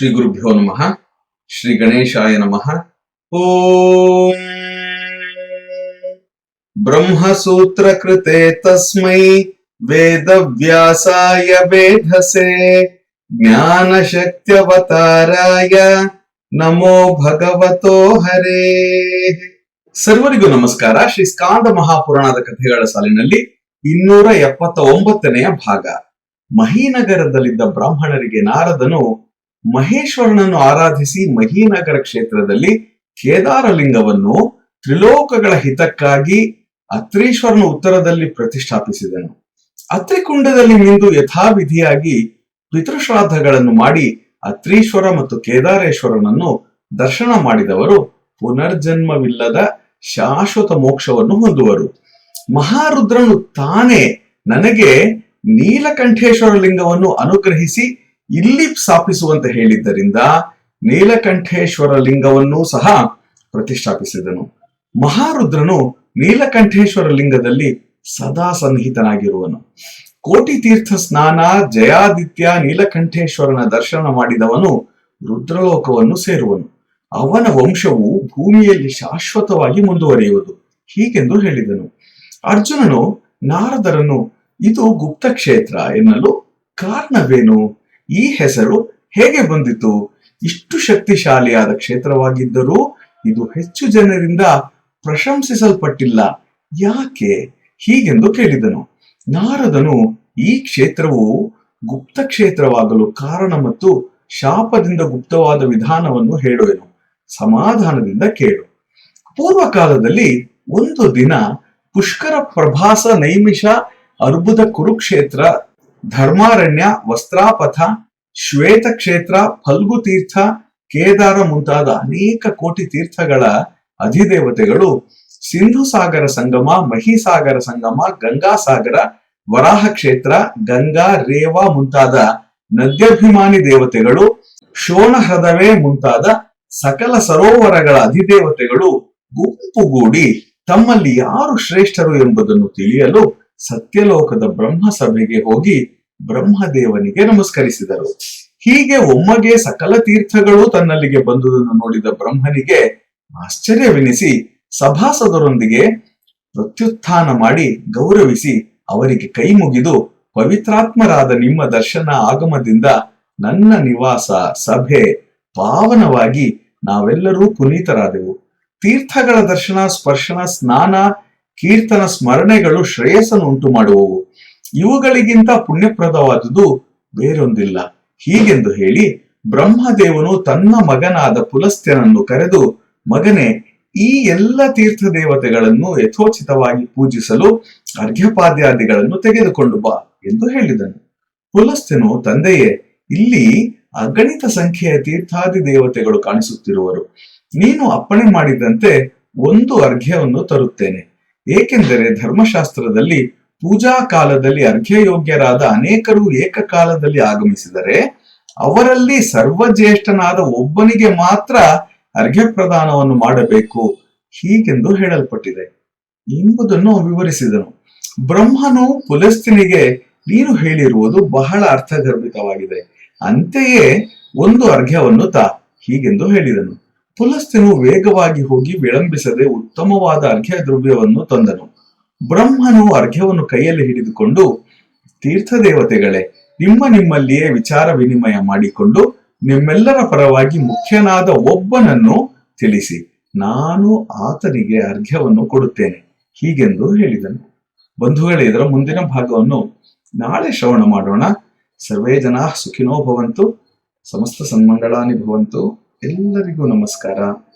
ಶ್ರೀ ಗುರುಭ್ಯೋ ನಮಃ, ಶ್ರೀ ಗಣೇಶಾಯ ನಮಃ. ಓಂ. ಬ್ರಹ್ಮಸೂತ್ರ ಕೃತೆ ತಸ್ಮೈ ವೇದವ್ಯಾಸಾಯ ವೇಧಸೆ ಜ್ಞಾನಶಕ್ತ್ಯವತಾರಾಯ ನಮೋ ಭಗವತೋ ಹರೇ. ಸರ್ವರಿಗೂ ನಮಸ್ಕಾರ. ಶ್ರೀ ಸ್ಕಾಂದ ಮಹಾಪುರಾಣದ ಕಥೆಗಳ ಸಾಲಿನಲ್ಲಿ ಇನ್ನೂರ ಎಪ್ಪತ್ತ ಒಂಬತ್ತನೆಯ ಭಾಗ. ಮಹೀನಗರದಲ್ಲಿದ್ದ ಬ್ರಾಹ್ಮಣರಿಗೆ ನಾರದನು ಮಹೇಶ್ವರನನ್ನು ಆರಾಧಿಸಿ ಮಹೀನಗರ ಕ್ಷೇತ್ರದಲ್ಲಿ ಕೇದಾರಲಿಂಗವನ್ನು ತ್ರಿಲೋಕಗಳ ಹಿತಕ್ಕಾಗಿ ಅತ್ರೀಶ್ವರನ ಉತ್ತರದಲ್ಲಿ ಪ್ರತಿಷ್ಠಾಪಿಸಿದನು. ಅತ್ರಿಕುಂಡದಲ್ಲಿ ನಿಂದು ಯಥಾವಿಧಿಯಾಗಿ ಪಿತೃಶ್ರಾದ್ದಗಳನ್ನು ಮಾಡಿ ಅತ್ರೀಶ್ವರ ಮತ್ತು ಕೇದಾರೇಶ್ವರನನ್ನು ದರ್ಶನ ಮಾಡಿದವರು ಪುನರ್ಜನ್ಮವಿಲ್ಲದ ಶಾಶ್ವತ ಮೋಕ್ಷವನ್ನು ಹೊಂದುವರು. ಮಹಾರುದ್ರನು ತಾನೇ ನನಗೆ ನೀಲಕಂಠೇಶ್ವರ ಲಿಂಗವನ್ನು ಅನುಗ್ರಹಿಸಿ ಇಲ್ಲಿ ಸ್ಥಾಪಿಸುವಂತೆ ಹೇಳಿದ್ದರಿಂದ ನೀಲಕಂಠೇಶ್ವರ ಲಿಂಗವನ್ನೂ ಸಹ ಪ್ರತಿಷ್ಠಾಪಿಸಿದನು. ಮಹಾರುದ್ರನು ನೀಲಕಂಠೇಶ್ವರ ಲಿಂಗದಲ್ಲಿ ಸದಾ ಸನ್ನಿಹಿತನಾಗಿರುವನು. ಕೋಟಿ ತೀರ್ಥ ಸ್ನಾನ, ಜಯಾದಿತ್ಯ, ನೀಲಕಂಠೇಶ್ವರನ ದರ್ಶನ ಮಾಡಿದವನು ರುದ್ರಲೋಕವನ್ನು ಸೇರುವನು. ಅವನ ವಂಶವು ಭೂಮಿಯಲ್ಲಿ ಶಾಶ್ವತವಾಗಿ ಮುಂದುವರಿಯುವುದು ಹೀಗೆಂದು ಹೇಳಿದನು. ಅರ್ಜುನನು ನಾರದರನ್ನು, ಇದು ಗುಪ್ತ ಕ್ಷೇತ್ರ ಎನ್ನಲು ಕಾರಣವೇನು? ಈ ಹೆಸರು ಹೇಗೆ ಬಂದಿತು? ಇಷ್ಟು ಶಕ್ತಿಶಾಲಿಯಾದ ಕ್ಷೇತ್ರವಾಗಿದ್ದರೂ ಇದು ಹೆಚ್ಚು ಜನರಿಂದ ಪ್ರಶಂಸಿಸಲ್ಪಟ್ಟಿಲ್ಲ. ಯಾಕೆ? ಹೀಗೆಂದು ಕೇಳಿದನು. ನಾರದನು ಈ ಕ್ಷೇತ್ರವು ಗುಪ್ತ ಕ್ಷೇತ್ರವಾಗಲು ಕಾರಣ ಮತ್ತು ಶಾಪದಿಂದ ಗುಪ್ತವಾದ ವಿಧಾನವನ್ನು ಹೇಳುವೆನು. ಸಮಾಧಾನದಿಂದ ಕೇಳು. ಪೂರ್ವ ಕಾಲದಲ್ಲಿ ಒಂದು ದಿನ ಪುಷ್ಕರ ಪ್ರಭಾಸ ನೈಮಿಷ ಅರ್ಬುದ ಕುರುಕ್ಷೇತ್ರ ಧರ್ಮಾರಣ್ಯ, ವಸ್ತ್ರಾಪಥ ಶ್ವೇತ ಕ್ಷೇತ್ರ ಫಲ್ಗು ತೀರ್ಥ ಕೇದಾರ ಮುಂತಾದ ಅನೇಕ ಕೋಟಿ ತೀರ್ಥಗಳ ಅಧಿದೇವತೆಗಳು ಸಿಂಧು ಸಾಗರ ಸಂಗಮ, ಮಹಿಸಾಗರ ಸಂಗಮ ಗಂಗಾ ಸಾಗರ ವರಾಹ ಕ್ಷೇತ್ರ ಗಂಗಾ, ರೇವಾ ಮುಂತಾದ ನದ್ಯಾಭಿಮಾನಿ ದೇವತೆಗಳು, ಶೋಣ ಹೃದವೇ ಮುಂತಾದ ಸಕಲ ಸರೋವರಗಳ ಅಧಿದೇವತೆಗಳು ಗುಂಪುಗೂಡಿ ತಮ್ಮಲ್ಲಿ ಯಾರು ಶ್ರೇಷ್ಠರು ಎಂಬುದನ್ನು ತಿಳಿಯಲು ಸತ್ಯಲೋಕದ ಬ್ರಹ್ಮ ಸಭೆಗೆ ಹೋಗಿ ಬ್ರಹ್ಮದೇವನಿಗೆ ನಮಸ್ಕರಿಸಿದರು. ಹೀಗೆ ಒಮ್ಮಗೆ ಸಕಲ ತೀರ್ಥಗಳು ತನ್ನಲ್ಲಿಗೆ ಬಂದುದನ್ನು ನೋಡಿದ ಬ್ರಹ್ಮನಿಗೆ ಆಶ್ಚರ್ಯವೆನಿಸಿ ಸಭಾಸದರೊಂದಿಗೆ ಪ್ರತ್ಯುತ್ಥಾನ ಮಾಡಿ ಗೌರವಿಸಿ ಅವರಿಗೆ ಕೈ ಮುಗಿದು ಪವಿತ್ರಾತ್ಮರಾದ ನಿಮ್ಮ ದರ್ಶನ ಆಗಮದಿಂದ ನನ್ನ ನಿವಾಸ ಸಭೆ ಪಾವನವಾಗಿ ನಾವೆಲ್ಲರೂ ಪುನೀತರಾದೆವು. ತೀರ್ಥಗಳ ದರ್ಶನ, ಸ್ಪರ್ಶನ, ಸ್ನಾನ, ಕೀರ್ತನ, ಸ್ಮರಣೆಗಳು ಶ್ರೇಯಸ್ಸನ್ನು ಉಂಟು ಮಾಡುವವು ಇವುಗಳಿಗಿಂತ ಪುಣ್ಯಪ್ರದವಾದುದು ಬೇರೊಂದಿಲ್ಲ. ಹೀಗೆಂದು ಹೇಳಿ ಬ್ರಹ್ಮದೇವನು ತನ್ನ ಮಗನಾದ ಪುಲಸ್ತ್ಯನನ್ನು ಕರೆದು, ಮಗನೇ, ಈ ಎಲ್ಲ ತೀರ್ಥ ದೇವತೆಗಳನ್ನು ಯಥೋಚಿತವಾಗಿ ಪೂಜಿಸಲು ಅರ್ಘ್ಯಪಾದ್ಯಾದಿಗಳನ್ನು ತೆಗೆದುಕೊಂಡು ಬಾ ಎಂದು ಹೇಳಿದನು. ಪುಲಸ್ತ್ಯನು, ತಂದೆಯೇ, ಇಲ್ಲಿ ಅಗಣಿತ ಸಂಖ್ಯೆಯ ತೀರ್ಥಾದಿ ದೇವತೆಗಳು ಕಾಣಿಸುತ್ತಿರುವರು. ನೀನು ಅಪ್ಪಣೆ ಮಾಡಿದಂತೆ ಒಂದು ಅರ್ಘ್ಯವನ್ನು ತರುತ್ತೇನೆ. ಏಕೆಂದರೆ ಧರ್ಮಶಾಸ್ತ್ರದಲ್ಲಿ ಪೂಜಾ ಕಾಲದಲ್ಲಿ ಅರ್ಘ್ಯಯೋಗ್ಯರಾದ ಅನೇಕರು ಏಕಕಾಲದಲ್ಲಿ ಆಗಮಿಸಿದರೆ ಅವರಲ್ಲಿ ಸರ್ವಜ್ಯೇಷ್ಠನಾದ ಒಬ್ಬನಿಗೆ ಮಾತ್ರ ಅರ್ಘ್ಯ ಪ್ರದಾನವನ್ನು ಮಾಡಬೇಕು ಹೀಗೆಂದು ಹೇಳಲ್ಪಟ್ಟಿದೆ ಎಂಬುದನ್ನು ವಿವರಿಸಿದನು. ಬ್ರಹ್ಮನು ಪುಲಸ್ತಿನಿಗೆ ನೀನು ಹೇಳಿರುವುದು ಬಹಳ ಅರ್ಥಗರ್ಭಿತವಾಗಿದೆ. ಅಂತೆಯೇ ಒಂದು ಅರ್ಘ್ಯವನ್ನು ತಾ ಹೀಗೆಂದು ಹೇಳಿದನು. ಪುಲಸ್ತಿನು ವೇಗವಾಗಿ ಹೋಗಿ ವಿಳಂಬಿಸದೆ ಉತ್ತಮವಾದ ಅರ್ಘ್ಯ ದ್ರವ್ಯವನ್ನು ತಂದನು. ಬ್ರಹ್ಮನು ಅರ್ಘ್ಯವನ್ನು ಕೈಯಲ್ಲಿ ಹಿಡಿದುಕೊಂಡು ತೀರ್ಥ ದೇವತೆಗಳೇ ನಿಮ್ಮ ನಿಮ್ಮಲ್ಲಿಯೇ ವಿಚಾರ ವಿನಿಮಯ ಮಾಡಿಕೊಂಡು, ನಿಮ್ಮೆಲ್ಲರ ಪರವಾಗಿ ಮುಖ್ಯನಾದ ಒಬ್ಬನನ್ನು ತಿಳಿಸಿ. ನಾನು ಆತನಿಗೆ ಅರ್ಘ್ಯವನ್ನು ಕೊಡುತ್ತೇನೆ. ಹೀಗೆಂದು ಹೇಳಿದನು. ಬಂಧುಗಳೇ, ಇದರ ಮುಂದಿನ ಭಾಗವನ್ನು ನಾಳೆ ಶ್ರವಣ ಮಾಡೋಣ. ಸರ್ವೇ ಜನ ಸುಖಿನೋ ಭವಂತು, ಸಮಸ್ತ ಸನ್ಮಂಗಳಾನಿ ಭವಂತು, ಎಲ್ಲರಿಗೂ ನಮಸ್ಕಾರ.